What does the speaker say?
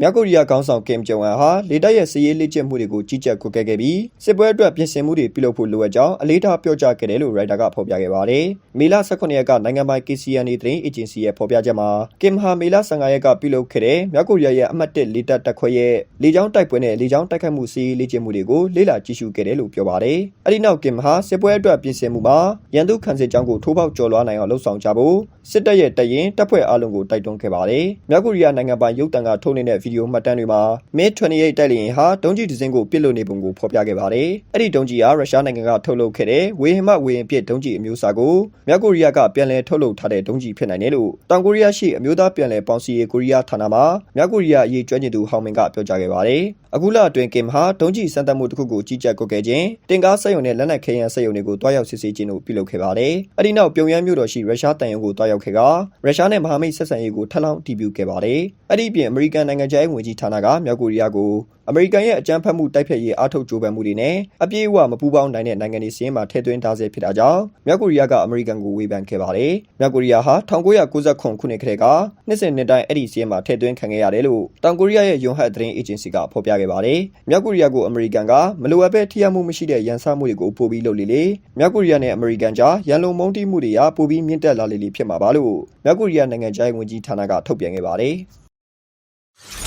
မြောက်ကိုရီးယားခေါင်းဆောင်ကင်ဂျုံအန်ဟာလေတပ်ရဲ့စစ်ရေးလေ့ကျင့်မှုတွေကိုကြီးကြပ်ကွပ်ကဲခဲ့ပြီးစစ်ပွဲအတွက်ပြင်ဆင်မှုတွေပြုလုပ်ဖို့လိုအပ်ကြောင်းအလေးထားပြောကြားခဲ့တယ်လို့ရိုက်တာကဖော်ပြခဲ့ပါတယ်။မေလ18ရက်ကနိုင်ငံပိုင် KCNA သတင်းအေဂျင်စီရဲ့ဖော်ပြချက်မှာကင်ဟာမေလ15ရက်ကပြုလုပ်ခဲ့တဲ့မြောက်ကိုရီးယားရဲ့အမှတ်1လေတပ်တပ်ခွဲရဲ့လေကြောင်းတိုက်ပွဲနဲ့လေကြောင်းတိုက်ခိုက်မှုစစ်ရေးလေ့ကျင့်မှုတွေကိုလေ့လာကြည့်ရှုခဲ့တယ်လို့ပြောပါတယ်။အဲဒီနောက်ကင်ဟာစစ်ပွဲအတွက်ပြင်ဆင်မှုမှာရန်သူခံစစ်ကြောင်းကိုထိုးပေါက်ကျော်လွှားနိုင်အောင်လှုံ့ဆော်ကြဖို့စစ်တပ်ရဲ့တပ်ရင်တပ်ဖွဲ့အလုံးကိုတိုက်တွန်းခဲ့ပါတယ်။မြောက်ကိုရီးယားနိုင်ငံပိုင်ရုပ်သံကထုတ်နေတဲ့ဗီဒီယိုမှတ်တမ်းတွေမှာ MiG-28 တိုက်လေယာဉ်ဟာဒုံးကျည်တစ်စင်းကိုပစ်လွှတ်နေပုံကိုဖော်ပြခဲ့ပါတယ်။အဲ့ဒီဒုံးကျည်ဟာရုရှားနိုင်ငံကထုတ်လုပ်ခဲ့တဲ့ဝေဟင်မှဝေဟင်ပစ်ဒုံးကျည်အမျိုးအစားကိုမြောက်ကိုရီးယားကပြန်လည်ထုတ်လုပ်ထားတဲ့ဒုံးကျည်ဖြစ်နိုင်တယ်လို့တောင်ကိုရီးယားရှိအမျိုးသားပြန်လည်ပေါင်းစည်းရေးကိုရီးယားဌာနမှမြောက်ကိုရီးယားအရေးကျွမ်းကျင်သူဟောင်မင်ကပြောကြားခဲ့ပါတယ်။အခုလအတွင်းကင်ဟာဒုံးကျည်စမ်းသပ်မှုတစ်ခုကိုကြီးကြပ်ကွပ်ကဲခြင်းတင်ကားစက်ရုံနဲ့လက်နက်ခဲယမ်းစက်ရုံတွေကိုတွားရောက်စစ်ဆေးခြင်းတို့ပြုလုပ်ခဲ့ပါတယ်။အဲ့ဒီနောက်ပြုံယမ်းမြို့တော်ရှိရုရှားတန်ယုံကိုတွားရောက်ခဲ့ကရုရှားနဲ့မဟာမိတ်ဆက်ဆံရေးကိုထပ်လောင်းတည်ပြုခဲ့ပါတယ်။အဲ့ဒီပြင်အမေရိကန်နိုင်ငံခြားရေးဝန်ကြီးဌာနကမြောက်ကိုရီးယားကိုအမေရိကန်ရဲ့အကြမ်းဖက်မှုတိုက်ဖျက်ရေးအားထုတ်ကြိုးပမ်းမှုတွေနဲ့အပြည့်အဝမပူးပေါင်းနိုင်တဲ့နိုင်ငံတွေစီးရင်မှာထည့်သွင်းထားဆဲဖြစ်တာကြောင့်မြောက်ကိုရီးယားကအမေရိကန်ကိုဝေဖန်ခဲ့ပါတယ်။မြောက်ကိုရီးယားဟာ1999ခုနှစ်ကတည်းကနှစ်စဉ်နှစ်တိုင်းအဲ့ဒီစီးရင်မှာထည့်သွင်းခံခဲ့ရတယ်လို့တောင်ကိုရီးယားရဲ့ယွန်ဟတ်သတင်းအေဂျင်စီကဖော်ပြခဲ့ပါတယ်။မြောက်ကိုရီးယားကိုအမေရိကန်ကမလိုအပ်ပဲထိရောက်မှုမရှိတဲ့ရန်စမှုတွေကိုပို့ပြီးလုပ်လေလေမြောက်ကိုရီးယားနဲ့အမေရိကန်ကြားရန်လုံမုန်းတီးမှုတွေကပိုပြီးမြင့်တက်လာလေလေဖြစ်မှာပါလို့မြောက်ကိုရီးယားနိုင်ငံခြားရေးဝန်ကြီးဌာနကထုတ်ပြန်ခဲ့ပါတယ်။